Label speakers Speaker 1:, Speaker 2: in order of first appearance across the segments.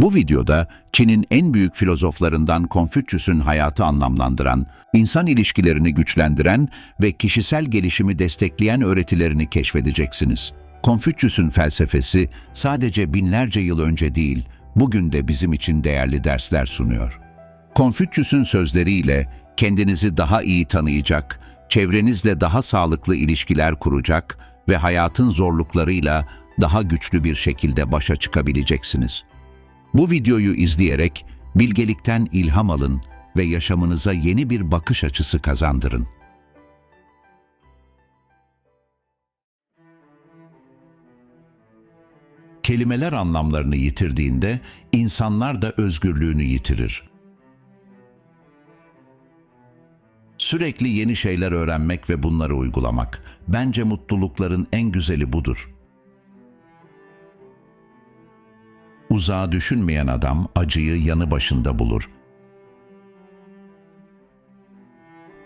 Speaker 1: Bu videoda Çin'in en büyük filozoflarından Konfüçyüs'ün hayatı anlamlandıran, insan ilişkilerini güçlendiren ve kişisel gelişimi destekleyen öğretilerini keşfedeceksiniz. Konfüçyüs'ün felsefesi sadece binlerce yıl önce değil, bugün de bizim için değerli dersler sunuyor. Konfüçyüs'ün sözleriyle kendinizi daha iyi tanıyacak, çevrenizle daha sağlıklı ilişkiler kuracak ve hayatın zorluklarıyla daha güçlü bir şekilde başa çıkabileceksiniz. Bu videoyu izleyerek bilgelikten ilham alın ve yaşamınıza yeni bir bakış açısı kazandırın. Kelimeler anlamlarını yitirdiğinde insanlar da özgürlüğünü yitirir. Sürekli yeni şeyler öğrenmek ve bunları uygulamak. Bence mutlulukların en güzeli budur. Uzağa düşünmeyen adam acıyı yanı başında bulur.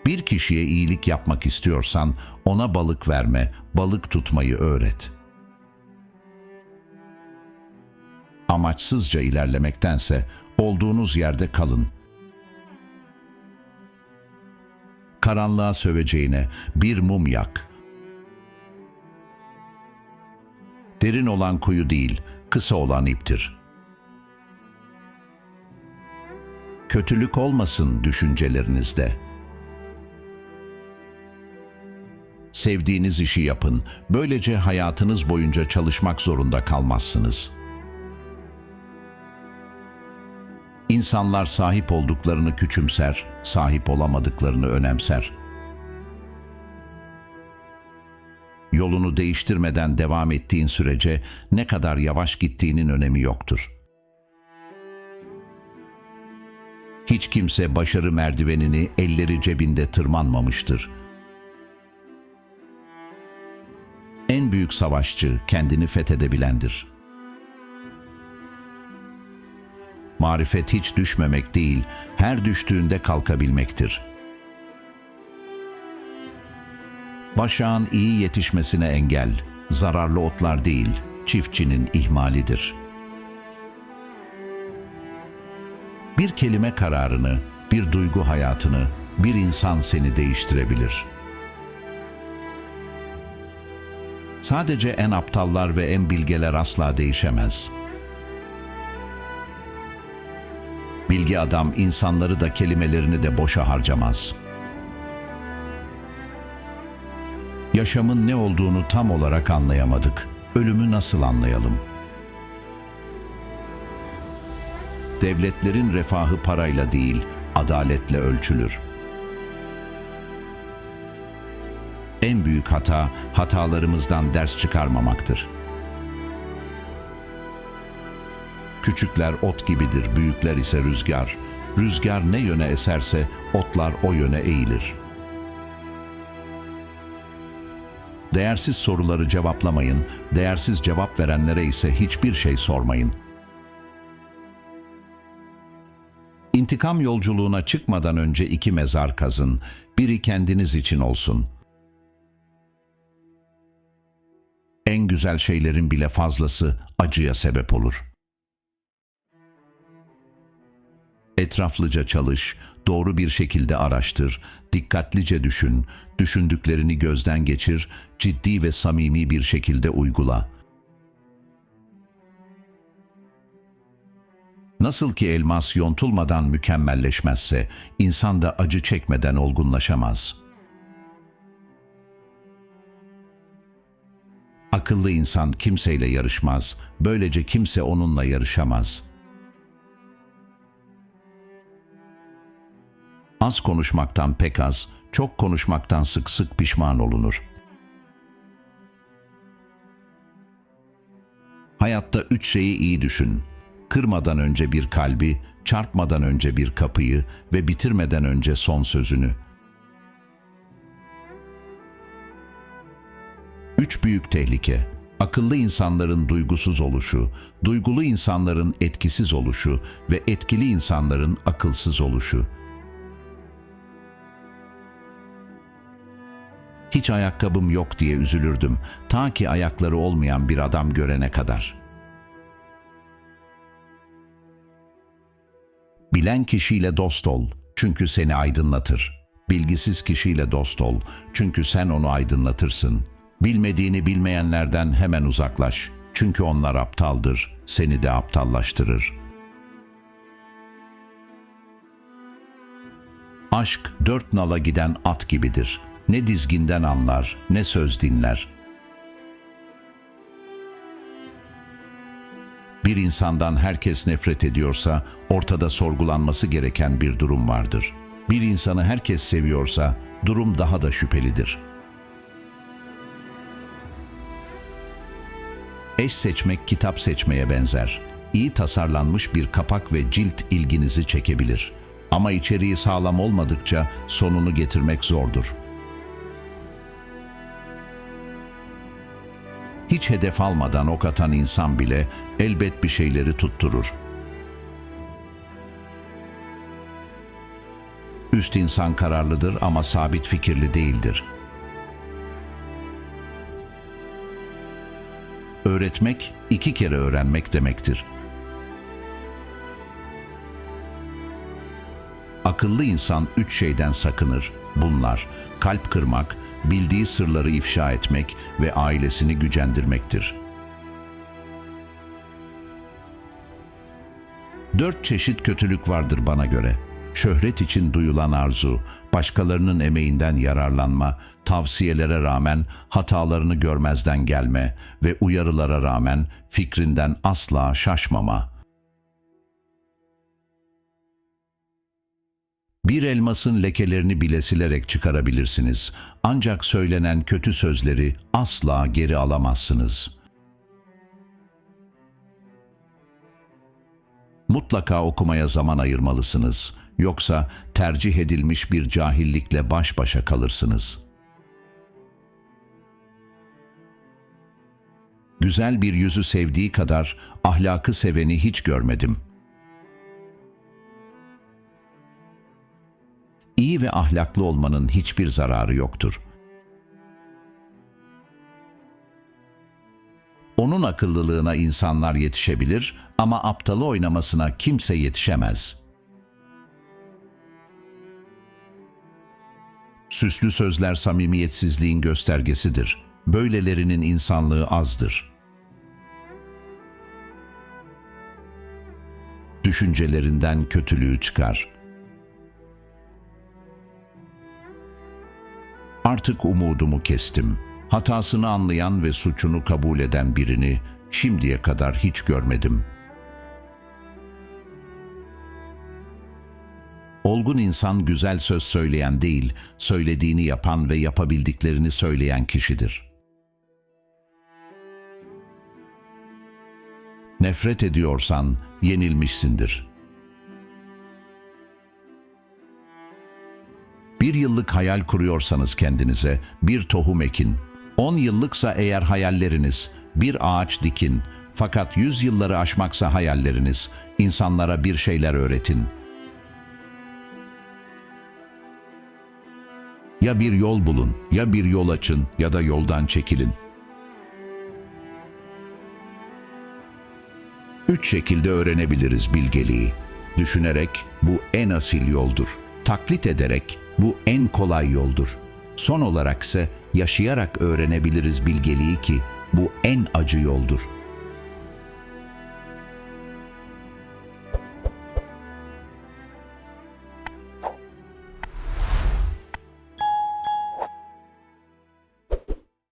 Speaker 1: Bir kişiye iyilik yapmak istiyorsan ona balık verme, balık tutmayı öğret. Amaçsızca ilerlemektense olduğunuz yerde kalın. Karanlığa söveceğine bir mum yak. Derin olan kuyu değil, kısa olan iptir. Kötülük olmasın düşüncelerinizde. Sevdiğiniz işi yapın. Böylece hayatınız boyunca çalışmak zorunda kalmazsınız. İnsanlar sahip olduklarını küçümser, sahip olamadıklarını önemser. Yolunu değiştirmeden devam ettiğin sürece ne kadar yavaş gittiğinin önemi yoktur. Hiç kimse başarı merdivenini elleri cebinde tırmanmamıştır. En büyük savaşçı kendini fethedebilendir. Marifet hiç düşmemek değil, her düştüğünde kalkabilmektir. Başağın iyi yetişmesine engel, zararlı otlar değil, çiftçinin ihmalidir. Bir kelime kararını, bir duygu hayatını, bir insan seni değiştirebilir. Sadece en aptallar ve en bilgeler asla değişemez.'' Bilgi adam insanları da kelimelerini de boşa harcamaz. Yaşamın ne olduğunu tam olarak anlayamadık. Ölümü nasıl anlayalım? Devletlerin refahı parayla değil, adaletle ölçülür. En büyük hata, hatalarımızdan ders çıkarmamaktır.'' Küçükler ot gibidir, büyükler ise rüzgar. Rüzgar ne yöne eserse otlar o yöne eğilir. Değersiz soruları cevaplamayın, değersiz cevap verenlere ise hiçbir şey sormayın. İntikam yolculuğuna çıkmadan önce iki mezar kazın, biri kendiniz için olsun. En güzel şeylerin bile fazlası acıya sebep olur.'' Etraflıca çalış, doğru bir şekilde araştır, dikkatlice düşün, düşündüklerini gözden geçir, ciddi ve samimi bir şekilde uygula. Nasıl ki elmas yontulmadan mükemmelleşmezse, insan da acı çekmeden olgunlaşamaz. Akıllı insan kimseyle yarışmaz, böylece kimse onunla yarışamaz.'' Az konuşmaktan pek az, çok konuşmaktan sık sık pişman olunur. Hayatta üç şeyi iyi düşün. Kırmadan önce bir kalbi, çarpmadan önce bir kapıyı ve bitirmeden önce son sözünü. Üç büyük tehlike. Akıllı insanların duygusuz oluşu, duygulu insanların etkisiz oluşu ve etkili insanların akılsız oluşu. Hiç ayakkabım yok diye üzülürdüm. Ta ki ayakları olmayan bir adam görene kadar. Bilen kişiyle dost ol, çünkü seni aydınlatır. Bilgisiz kişiyle dost ol, çünkü sen onu aydınlatırsın. Bilmediğini bilmeyenlerden hemen uzaklaş, çünkü onlar aptaldır, seni de aptallaştırır. Aşk dört nala giden at gibidir. Ne dizginden anlar, ne söz dinler. Bir insandan herkes nefret ediyorsa ortada sorgulanması gereken bir durum vardır. Bir insanı herkes seviyorsa durum daha da şüphelidir. Eş seçmek kitap seçmeye benzer. İyi tasarlanmış bir kapak ve cilt ilginizi çekebilir. Ama içeriği sağlam olmadıkça sonunu getirmek zordur. Hiç hedef almadan ok atan insan bile elbet bir şeyleri tutturur. Üst insan kararlıdır ama sabit fikirli değildir. Öğretmek iki kere öğrenmek demektir. Akıllı insan üç şeyden sakınır. Bunlar kalp kırmak, bildiği sırları ifşa etmek ve ailesini gücendirmektir. Dört çeşit kötülük vardır bana göre. Şöhret için duyulan arzu, başkalarının emeğinden yararlanma, tavsiyelere rağmen hatalarını görmezden gelme ve uyarılara rağmen fikrinden asla şaşmama. Bir elmasın lekelerini bile silerek çıkarabilirsiniz. Ancak söylenen kötü sözleri asla geri alamazsınız. Mutlaka okumaya zaman ayırmalısınız. Yoksa tercih edilmiş bir cahillikle baş başa kalırsınız. Güzel bir yüzü sevdiği kadar ahlakı seveni hiç görmedim.'' İyi ve ahlaklı olmanın hiçbir zararı yoktur. Onun akıllılığına insanlar yetişebilir ama aptalı oynamasına kimse yetişemez. Süslü sözler samimiyetsizliğin göstergesidir. Böylelerinin insanlığı azdır. Düşüncelerinden kötülüğü çıkar.'' Artık umudumu kestim. Hatasını anlayan ve suçunu kabul eden birini şimdiye kadar hiç görmedim. Olgun insan güzel söz söyleyen değil, söylediğini yapan ve yapabildiklerini söyleyen kişidir. Nefret ediyorsan yenilmişsindir.'' Bir yıllık hayal kuruyorsanız kendinize bir tohum ekin. On yıllıksa eğer hayalleriniz bir ağaç dikin. Fakat yüz yılları aşmaksa hayalleriniz insanlara bir şeyler öğretin. Ya bir yol bulun, ya bir yol açın ya da yoldan çekilin. Üç şekilde öğrenebiliriz bilgeliği. Düşünerek bu en asil yoldur. Taklit ederek bu en kolay yoldur. Son olarak ise yaşayarak öğrenebiliriz bilgeliği ki bu en acı yoldur.''